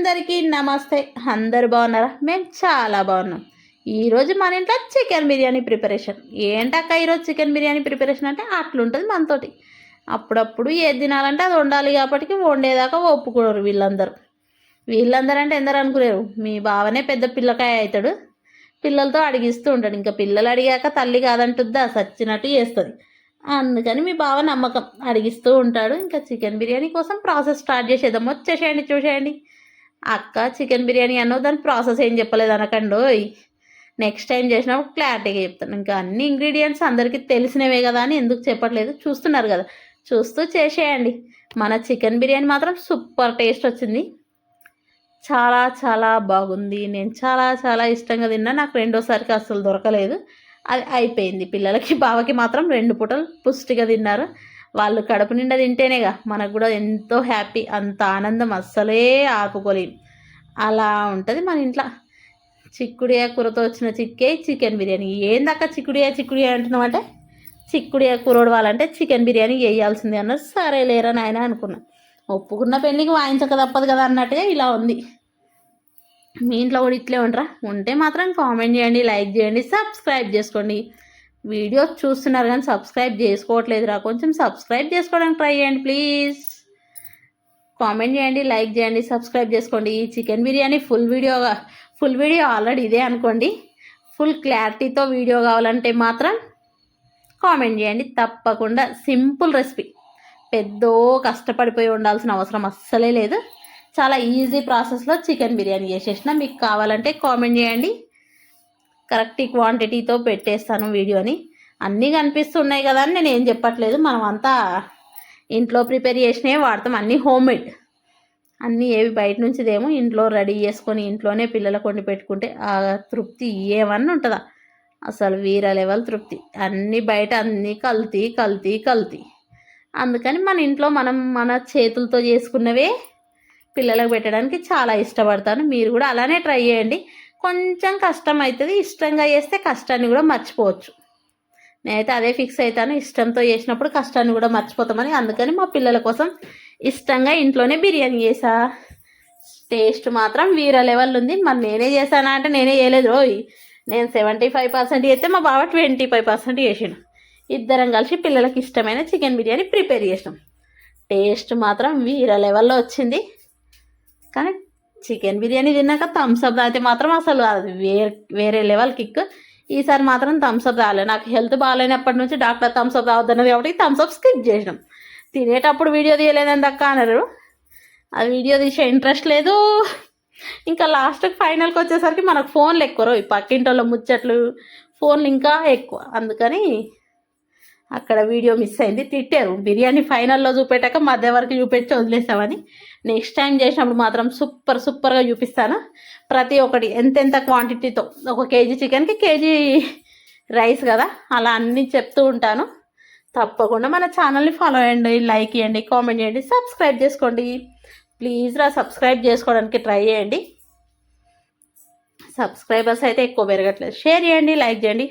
అందరికీ నమస్తే. అందరు బాగున్నారా? మేము చాలా బాగున్నాం. ఈరోజు మన ఇంట్లో చికెన్ బిర్యానీ ప్రిపరేషన్. ఏంటక్క ఈరోజు చికెన్ బిర్యానీ ప్రిపరేషన్ అంటే అట్లుంటుంది మనతోటి. అప్పుడప్పుడు ఏది తినాలంటే అది వండాలి కాబట్టి వండేదాకా ఒప్పుకోరు వీళ్ళందరూ. వీళ్ళందరూ అంటే ఎందరు అనుకోలేరు. మీ బావనే పెద్ద పిల్లకాయ అవుతాడు. పిల్లలతో అడిగిస్తూ ఉంటాడు. ఇంకా పిల్లలు అడిగాక తల్లి కాదంటుందా సచ్చినట్టు చేస్తుంది. అందుకని మీ బావ నమ్మకం. అడిగిస్తూ ఉంటాడు. ఇంకా చికెన్ బిర్యానీ కోసం ప్రాసెస్ స్టార్ట్ చేసేద్దాం. వచ్చేసేయండి చూసేయండి. అక్క చికెన్ బిర్యానీ అన్నో దాని ప్రాసెస్ ఏం చెప్పలేదు అనకండోయ్ నెక్స్ట్ టైం చేసినప్పుడు క్లారిటీగా చెప్తాను. ఇంకా అన్ని ఇంగ్రీడియంట్స్ అందరికీ తెలిసినవే కదా అని ఎందుకు చెప్పట్లేదు? చూస్తున్నారు కదా. చూస్తూ చేసేయండి. మన చికెన్ బిర్యానీ మాత్రం సూపర్ టేస్ట్ వచ్చింది. చాలా చాలా బాగుంది. నేను చాలా చాలా ఇష్టంగా తిన్నా. నాకు రెండోసారికి అస్సలు దొరకలేదు. అది అయిపోయింది. పిల్లలకి బావకి మాత్రం రెండు పూటలు పుష్టిగా తిన్నారు. వాళ్ళు కడుపు నిండా తింటేనేగా మనకు కూడా ఎంతో హ్యాపీ అంత ఆనందం అస్సలే ఆపుకోలేం. అలా ఉంటుంది మన ఇంట్లో. చిక్కుడియా కూరతో వచ్చిన చిక్కే చికెన్ బిర్యానీ. ఏందక్క చిక్కుడియా చిక్కుడియా అంటున్నాం అంటే? చిక్కుడియా కూర వాళ్ళంటే చికెన్ బిర్యానీ వేయాల్సిందే అన్నారు సరే లేరా నాయన అనుకున్నా. ఒప్పుకున్న పెళ్ళికి వాయించక తప్పదు కదా అన్నట్టుగా ఇలా ఉంది. మీ ఇంట్లో కూడా ఇట్లే ఉండరా. ఉంటే మాత్రం కామెంట్ చేయండి లైక్ చేయండి సబ్స్క్రైబ్ చేసుకోండి. వీడియోస్ చూస్తున్నారు కానీ సబ్స్క్రైబ్ చేసుకోవట్లేదురా. కొంచెం సబ్స్క్రైబ్ చేసుకోవడానికి ట్రై చేయండి ప్లీజ్. కామెంట్ చేయండి లైక్ చేయండి సబ్స్క్రైబ్ చేసుకోండి. ఈ chicken biryani full video full video already ఇదే అనుకోండి. ఫుల్ క్లారిటీతో వీడియో కావాలంటే మాత్రం కామెంట్ చేయండి. తప్పకుండా సింపుల్ రెసిపీ. పెద్దో కష్టపడిపోయి ఉండాల్సిన అవసరం అస్సలే లేదు. చాలా ఈజీ ప్రాసెస్లో చికెన్ బిర్యానీ చేసేసిన. మీకు కావాలంటే కామెంట్ చేయండి. కరెక్ట్ క్వాంటిటీతో పెట్టేస్తాను వీడియోని అన్నీ కనిపిస్తున్నాయి కదా అని నేను ఏం చెప్పట్లేదు. మనం అంతా ఇంట్లో ప్రిపేర్ చేసినవి వాడతాం. అన్నీ హోమ్మేడ్ అన్నీ ఏవి బయట నుంచి ఇంట్లో రెడీ చేసుకొని ఇంట్లోనే పిల్లలకు వండి పెట్టుకుంటే ఆ తృప్తి ఏమన్నా ఉంటుందా? అసలు వీర లెవెల్ తృప్తి. అన్నీ బయట అన్నీ కల్తీ కల్తీ కల్తీ. అందుకని మన ఇంట్లో మనం మన చేతులతో చేసుకున్నవే పిల్లలకు పెట్టడానికి చాలా ఇష్టపడతాను. మీరు కూడా అలానే ట్రై చేయండి. కొంచెం కష్టం అవుతుంది ఇష్టంగా చేస్తే కష్టాన్ని కూడా మర్చిపోవచ్చు. నేనైతే అదే ఫిక్స్ అవుతాను ఇష్టంతో చేసినప్పుడు కష్టాన్ని కూడా మర్చిపోతామని. అందుకని మా పిల్లల కోసం ఇష్టంగా ఇంట్లోనే బిర్యానీ చేసా. టేస్ట్ మాత్రం వీర లెవెల్ ఉంది. మరి నేనే చేశానా అంటే నేనే చేయలేదు. రోయ్ నేను సెవెంటీ ఫైవ్ పర్సెంట్ చేస్తే మా బావ ట్వంటీ ఫైవ్ పర్సెంట్ చేసాను ఇద్దరం కలిసి పిల్లలకి ఇష్టమైన చికెన్ బిర్యానీ ప్రిపేర్ చేసినాం. టేస్ట్ మాత్రం వీర లెవెల్లో వచ్చింది. కానీ చికెన్ బిర్యానీ తిన్నాక థమ్స్అప్ తాగితే మాత్రం అసలు అది వేరే వేరే లెవెల్ కిక్ ఈసారి మాత్రం థమ్స్అప్ రాలేదు నాకు హెల్త్ బాగాలేనప్పటి నుంచి డాక్టర్ థమ్స్అప్ తాగొద్దన్నది కాబట్టి థమ్స్అప్ స్కిప్ చేసినాం. తినేటప్పుడు వీడియో తీయలేదని దక్క అన్నారు. అది వీడియో తీసే ఇంట్రెస్ట్ లేదు. ఇంకా లాస్ట్కి ఫైనల్కి వచ్చేసరికి మనకు ఫోన్లు ఎక్కువ ఈ పక్కింటి వాళ్ళ ముచ్చట్లు ఫోన్లు ఇంకా ఎక్కువ. అందుకని అక్కడ వీడియో మిస్ అయింది. తిట్టారు. బిర్యానీ ఫైనల్లో చూపెట్టాక మధ్య వరకు చూపెట్టి వదిలేసామని. నెక్స్ట్ టైం చేసినప్పుడు మాత్రం సూపర్ సూపర్గా చూపిస్తాను. ప్రతి ఒక్కటి ఎంతెంత క్వాంటిటీతో ఒక కేజీ చికెన్కి కేజీ రైస్ కదా. అలా అన్నీ చెప్తూ ఉంటాను. తప్పకుండా మన ఛానల్ని ఫాలో అయ్యండి లైక్ చేయండి కామెంట్ చేయండి సబ్స్క్రైబ్ చేసుకోండి. ప్లీజ్ రా సబ్స్క్రైబ్ చేసుకోవడానికి ట్రై చేయండి. సబ్స్క్రైబర్స్ అయితే ఎక్కువ పెరగట్లేదు. షేర్ చేయండి లైక్ చేయండి.